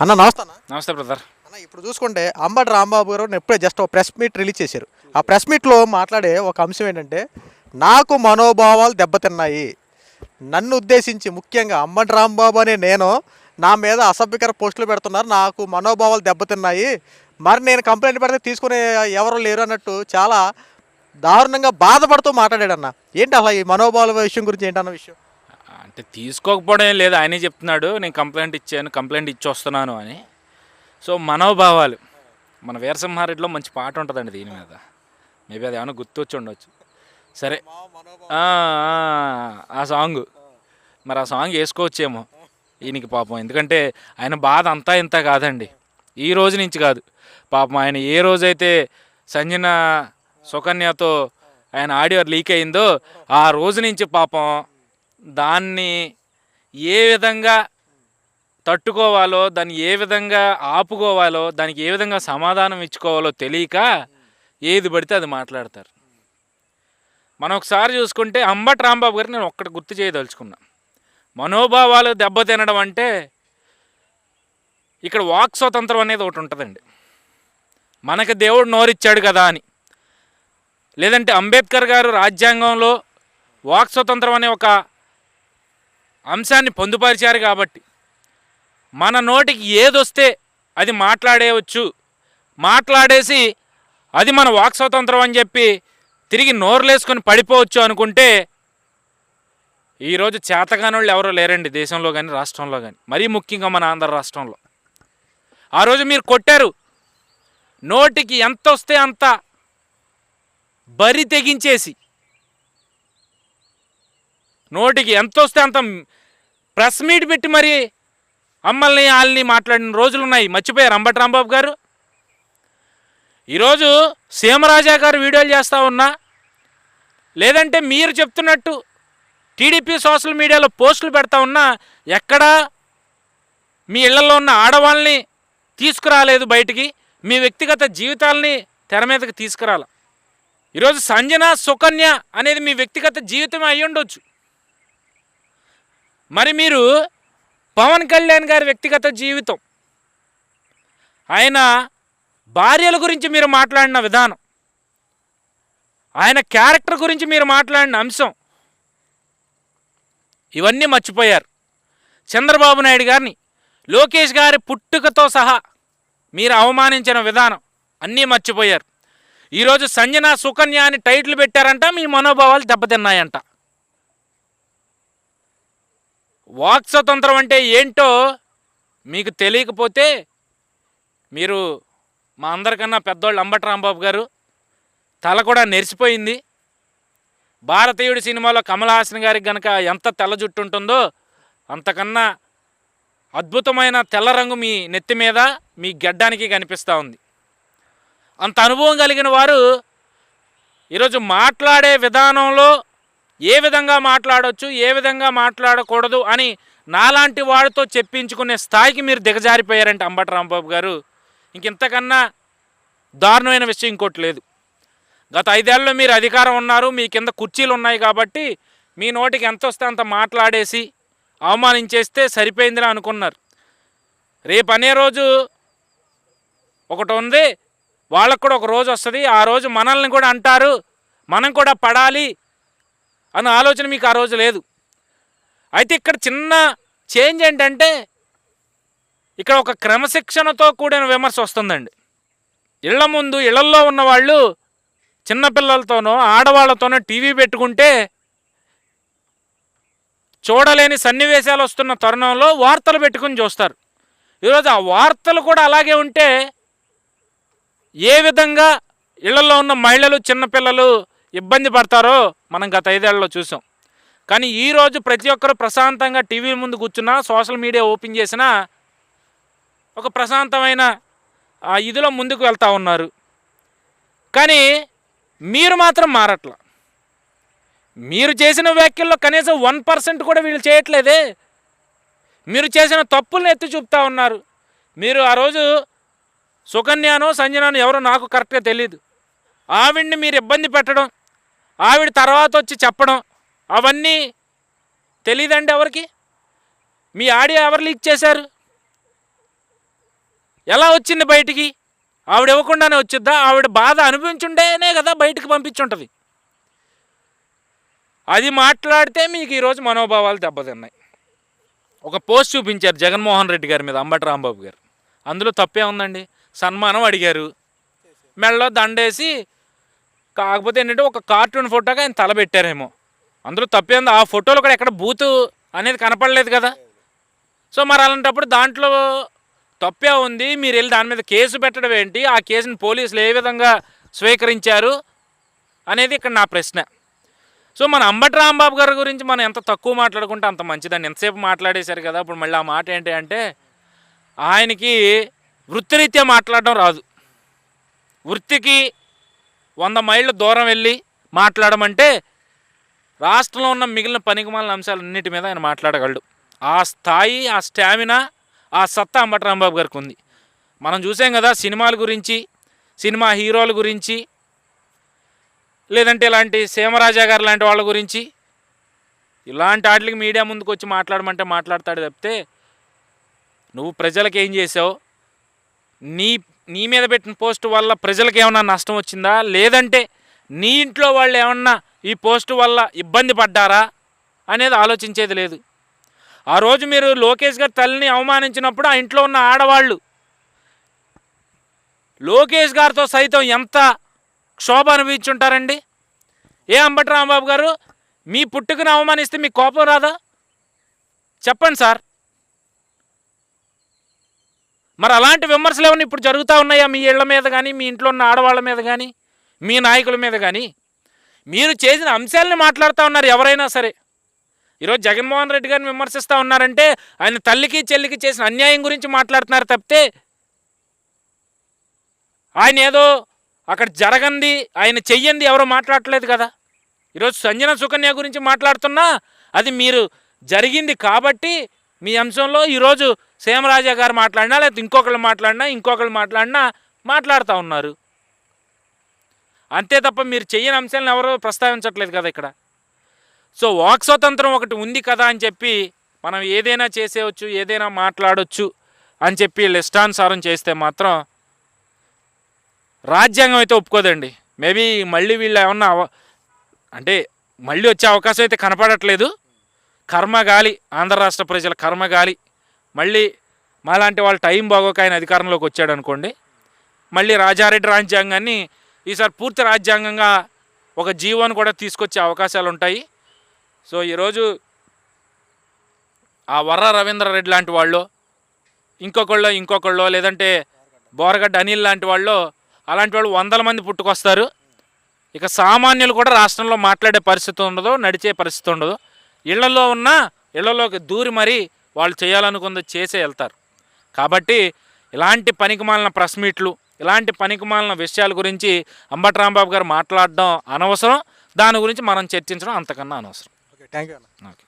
అన్న నమస్తే అన్న. నమస్తే బ్రదర్ అన్న ఇప్పుడు చూసుకుంటే అంబటి రాంబాబు గారు ఎప్పుడే జస్ట్ ఒక ప్రెస్ మీట్ రిలీజ్ చేశారు. ఆ ప్రెస్ మీట్లో మాట్లాడే ఒక అంశం ఏంటంటే నాకు మనోభావాలు దెబ్బతిన్నాయి. నన్ను ఉద్దేశించి ముఖ్యంగా అంబటి రాంబాబు అనే నేను నా మీద అసభ్యకర పోస్టులు పెడుతున్నారు. నాకు మనోభావాలు దెబ్బతిన్నాయి. మరి నేను కంప్లైంట్ పెడితే తీసుకునే ఎవరు లేరు అన్నట్టు చాలా దారుణంగా బాధపడుతూ మాట్లాడాడన్న. ఏంటి అసలు ఈ మనోభావాల విషయం గురించి ఏంటన్న విషయం? తీసుకోకపోవడం ఏం లేదు. ఆయనే చెప్తున్నాడు నేను కంప్లైంట్ ఇచ్చాను కంప్లైంట్ ఇచ్చి వస్తున్నాను అని. సో మనోభావాలు మన వీరసింహారెడ్డిలో మంచి పాట ఉంటుందండి దీని మీద. మేబీ అది ఏమైనా గుర్తొచ్చి ఉండొచ్చు. సరే. ఆ, ఆ సాంగ్. మరి ఆ సాంగ్ వేసుకోవచ్చేమో. ఈయనకి పాపం. ఎందుకంటే ఆయన బాధ అంతా ఇంత కాదండి. ఈ రోజు నుంచి కాదు. పాపం ఆయన ఏ రోజైతే సంజన సుకన్యతో ఆయన ఆడియో లీక్ అయిందో ఆ రోజు నుంచి పాపం దాన్ని ఏ విధంగా తట్టుకోవాలో దాన్ని ఏ విధంగా ఆపుకోవాలో దానికి ఏ విధంగా సమాధానం ఇచ్చుకోవాలో తెలియక ఏది పడితే అది మాట్లాడతారు. మనం ఒకసారి చూసుకుంటే అంబటి రాంబాబు గారిని నేను ఒక్కటి గుర్తు చేయదలుచుకున్నా. మనోభావాలు దెబ్బతినడం అంటే ఇక్కడ వాక్ స్వతంత్రం అనేది ఒకటి ఉంటుందండి. మనకి దేవుడు నోరిచ్చాడు కదా అని. లేదంటే అంబేద్కర్ గారు రాజ్యాంగంలో వాక్ స్వతంత్రం అనే ఒక అంశాన్ని పొందుపరిచారు కాబట్టి. మన నోటికి ఏదొస్తే అది మాట్లాడేయవచ్చు మాట్లాడేసి అది మన వాక్ స్వతంత్రం అని చెప్పి తిరిగి నోరులేసుకొని పడిపోవచ్చు అనుకుంటే ఈరోజు చేతగానోళ్ళు ఎవరో లేరండి దేశంలో కానీ రాష్ట్రంలో కానీ మరీ ముఖ్యంగా మన ఆంధ్ర రాష్ట్రంలో. ఆ రోజు మీరు కొట్టారు. నోటికి ఎంత వస్తే అంత బరి తెగించేసి. నోటికి ఎంత వస్తే అంత ప్రెస్ మీట్ పెట్టి మరి అమ్మల్ని వాళ్ళని మాట్లాడిన రోజులు ఉన్నాయి మర్చిపోయారు అంబటి రాంబాబు గారు? ఈరోజు సీమరాజా గారు వీడియోలు చేస్తూ ఉన్నా. లేదంటే మీరు చెప్తున్నట్టు టీడీపీ సోషల్ మీడియాలో పోస్టులు పెడతా ఉన్నా ఎక్కడా మీ ఇళ్ళలో ఉన్న ఆడవాళ్ళని తీసుకురాలేదు బయటికి. మీ వ్యక్తిగత జీవితాలని తెర మీదకి తీసుకురాల. ఈరోజు సంజన సుకన్య అనేది మీ వ్యక్తిగత జీవితం అయ్యుండొచ్చు. మరి మీరు పవన్ కళ్యాణ్ గారి వ్యక్తిగత జీవితం ఆయన భార్యల గురించి మీరు మాట్లాడిన విధానం ఆయన క్యారెక్టర్ గురించి మీరు మాట్లాడిన అంశం ఇవన్నీ మర్చిపోయారు. చంద్రబాబు నాయుడు గారిని లోకేష్ గారి పుట్టుకతో సహా మీరు అవమానించిన విధానం అన్నీ మర్చిపోయారు. ఈరోజు సంజన సుకన్య అని టైటిల్ పెట్టారంట మీ మనోభావాలు దెబ్బతిన్నాయంట. వాక్ స్వతంత్రం అంటే ఏంటో మీకు తెలియకపోతే మీరు మా అందరికన్నా పెద్దోళ్ళు అంబటి రాంబాబు గారు తల కూడా నెరిసిపోయింది. భారతీయుడి సినిమాలో కమల్ హాసన్ గారికి గనక ఎంత తెల్ల జుట్టు ఉంటుందో అంతకన్నా అద్భుతమైన తెల్ల రంగు మీ నెత్తి మీద మీ గడ్డానికి కనిపిస్తూ ఉంది. అంత అనుభవం కలిగిన వారు ఈరోజు మాట్లాడే విధానంలో ఏ విధంగా మాట్లాడవచ్చు ఏ విధంగా మాట్లాడకూడదు అని నాలాంటి వాడితో చెప్పించుకునే స్థాయికి మీరు దిగజారిపోయారంటే అంబటి రాంబాబు గారు. ఇంకింతకన్నా దారుణమైన విషయం ఇంకోటి లేదు. గత ఐదేళ్ళలో మీరు అధికారం ఉన్నారు మీ కింద కుర్చీలు ఉన్నాయి కాబట్టి మీ నోటికి ఎంత వస్తే అంత మాట్లాడేసి అవమానించేస్తే సరిపోయిందిరా అనుకున్నారు. రేపు అనే రోజు ఒకటి ఉంది వాళ్ళకు కూడా ఒక రోజు వస్తుంది ఆ రోజు మనల్ని కూడా అంటారు మనం కూడా పడాలి అన్న ఆలోచన మీకు ఆ రోజు లేదు. అయితే ఇక్కడ చిన్న చేంజ్ ఏంటంటే ఇక్కడ ఒక క్రమశిక్షణతో కూడిన విమర్శ వస్తుందండి. ఇళ్ళ ముందు ఇళ్ళల్లో ఉన్న వాళ్ళు చిన్నపిల్లలతోనో ఆడవాళ్ళతోనో టీవీ పెట్టుకుంటే చూడలేని సన్నివేశాలు వస్తున్న తరుణంలో వార్తలు పెట్టుకుని చూస్తారు. ఈరోజు ఆ వార్తలు కూడా అలాగే ఉంటే ఏ విధంగా ఇళ్ళలో ఉన్న మహిళలు చిన్నపిల్లలు ఇబ్బంది పడతారో మనం గత ఐదేళ్ళలో చూసాం. కానీ ఈరోజు ప్రతి ఒక్కరు ప్రశాంతంగా టీవీ ముందు కూర్చున్నా సోషల్ మీడియా ఓపెన్ చేసినా ఒక ప్రశాంతమైన ఆ, ఇదిలో ముందుకు వెళ్తూ ఉన్నారు. కానీ మీరు మాత్రం మారట్ల. మీరు చేసిన వ్యాఖ్యల్లో కనీసం వన్ పర్సెంట్ కూడా వీళ్ళు చేయట్లేదే. మీరు చేసిన తప్పుల్ని ఎత్తి చూపుతా ఉన్నారు. మీరు ఆ రోజు సుకన్యానో సంజనానో ఎవరో నాకు కరెక్ట్గా తెలియదు ఆవిడ్ని మీరు ఇబ్బంది పెట్టడం ఆవిడ తర్వాత వచ్చి చెప్పడం అవన్నీ తెలియదండి ఎవరికి? మీ ఆడియో ఎవరు లీక్ చేశారు? ఎలా వచ్చింది బయటికి? ఆవిడ ఇవ్వకుండానే వచ్చిద్దా? ఆవిడ బాధ అనుభవించుంటేనే కదా బయటికి పంపించుంటుంది. అది మాట్లాడితే మీకు ఈరోజు మనోభావాలు దెబ్బతిన్నాయి. ఒక పోస్ట్ చూపించారు జగన్మోహన్ రెడ్డి గారి మీద అంబటి రాంబాబు గారు. అందులో తప్పే ఉందండి. సన్మానం అడిగారు. మెడలో దండేసి కాకపోతే ఏంటంటే ఒక కార్టూన్ ఫోటోగా ఆయన తల పెట్టారేమో. అందులో తప్పే ఆ ఫోటోలో కూడా ఎక్కడ బూతు అనేది కనపడలేదు కదా. సో మరి అలాంటప్పుడు దాంట్లో తప్పే ఉంది. మీరు వెళ్ళి దాని మీద కేసు పెట్టడం ఏంటి? ఆ కేసుని పోలీసులు ఏ విధంగా స్వీకరించారు అనేది ఇక్కడ నా ప్రశ్న. సో మన అంబటి రాంబాబు గారి గురించి మనం ఎంత తక్కువ మాట్లాడుకుంటే అంత మంచిదండి. ఎంతసేపు మాట్లాడేశారు కదా. ఇప్పుడు మళ్ళీ ఆ మాట ఏంటి అంటే ఆయనకి వృత్తిరీత్యా మాట్లాడడం రాదు. వృత్తికి వంద మైళ్ళ దూరం వెళ్ళి మాట్లాడమంటే రాష్ట్రంలో ఉన్న మిగిలిన పనికిమాలిన అంశాలన్నిటి మీద ఆయన మాట్లాడగలడు. ఆ స్థాయి ఆ స్టామినా ఆ సత్తా అంబటరాంబాబు గారికి ఉంది. మనం చూసాం కదా సినిమాల గురించి సినిమా హీరోల గురించి లేదంటే ఇలాంటి సీమరాజా గారు లాంటి వాళ్ళ గురించి. ఇలాంటి వాటికి మీడియా ముందుకు వచ్చి మాట్లాడమంటే మాట్లాడతాడు తప్పితే నువ్వు ప్రజలకు ఏం చేసావు? నీ నీ మీద పెట్టిన పోస్ట్ వల్ల ప్రజలకు ఏమైనా నష్టం వచ్చిందా? లేదంటే నీ ఇంట్లో వాళ్ళు ఏమన్నా ఈ పోస్ట్ వల్ల ఇబ్బంది పడ్డారా? అనేది ఆలోచించేది లేదు. ఆ రోజు మీరు లోకేష్ గారి తల్లిని అవమానించినప్పుడు ఆ ఇంట్లో ఉన్న ఆడవాళ్ళు లోకేష్ గారితో సైతం ఎంత క్షోభ అనుభవించుంటారండి? ఏ అంబటి రాంబాబు గారు మీ పుట్టుకను అవమానిస్తే మీ కోపం రాదా? చెప్పండి సార్. మరి అలాంటి విమర్శలు ఏమైనా ఇప్పుడు జరుగుతూ ఉన్నాయా మీ ఇళ్ళ మీద కానీ మీ ఇంట్లో ఉన్న ఆడవాళ్ళ మీద కానీ మీ నాయకుల మీద కానీ మీరు చేసిన అంశాలని మాట్లాడుతూ ఉన్నారు ఎవరైనా సరే. ఈరోజు జగన్మోహన్ రెడ్డి గారిని విమర్శిస్తూ ఉన్నారంటే ఆయన తల్లికి చెల్లికి చేసిన అన్యాయం గురించి మాట్లాడుతున్నారు తప్పితే ఆయన ఏదో అక్కడ జరగంది ఆయన చెయ్యంది ఎవరో మాట్లాడట్లేదు కదా. ఈరోజు సంజన సుకన్య గురించి మాట్లాడుతున్నా అది మీరు జరిగింది కాబట్టి మీ అంశంలో ఈరోజు సీమరాజా గారు మాట్లాడినా లేకపోతే ఇంకొకళ్ళు మాట్లాడినా ఇంకొకళ్ళు మాట్లాడినా మాట్లాడుతూ ఉన్నారు. అంతే తప్ప మీరు చెయ్యని అంశాలను ఎవరు ప్రస్తావించట్లేదు కదా ఇక్కడ. సో వాక్ స్వతంత్రం ఒకటి ఉంది కదా అని చెప్పి మనం ఏదైనా చేసేయచ్చు ఏదైనా మాట్లాడవచ్చు అని చెప్పి వీళ్ళు ఇష్టానుసారం చేస్తే మాత్రం రాజ్యాంగం అయితే ఒప్పుకోదండి. మేబీ మళ్ళీ వీళ్ళు ఏమన్నా అవ- అంటే మళ్ళీ వచ్చే అవకాశం అయితే కనపడట్లేదు. కర్మగాలి ఆంధ్ర రాష్ట్ర ప్రజల కర్మగాలి. మళ్ళీ మాలాంటి వాళ్ళ టైం బాగోక ఆయన అధికారంలోకి వచ్చాడు అనుకోండి మళ్ళీ రాజారెడ్డి రాజ్యాంగాన్ని ఈసారి పూర్తి రాజ్యాంగంగా ఒక జీవోను కూడా తీసుకొచ్చే అవకాశాలు ఉంటాయి. సో ఈరోజు ఆ వర్ర రవీంద్రారెడ్డి లాంటి వాళ్ళు ఇంకొకళ్ళు ఇంకొకళ్ళు లేదంటే బోరగడ్డ అనిల్ లాంటి వాళ్ళు అలాంటి వాళ్ళు వందల మంది పుట్టుకొస్తారు. ఇక సామాన్యులు కూడా రాష్ట్రంలో మాట్లాడే పరిస్థితి ఉండదు నడిచే పరిస్థితి ఉండదు. ఇళ్ళలో ఉన్న ఇళ్ళలోకి దూరి మరీ వాళ్ళు చేయాలనుకుంది చేసే వెళ్తారు. కాబట్టి ఇలాంటి పనికిమాలిన ప్రెస్ మీట్లు ఇలాంటి పనికిమాలిన విషయాల గురించి అంబటి రాంబాబు గారు మాట్లాడడం అనవసరం. దాని గురించి మనం చర్చించడం అంతకన్నా అనవసరం. ఓకే థ్యాంక్ యూ అన్న. ఓకే.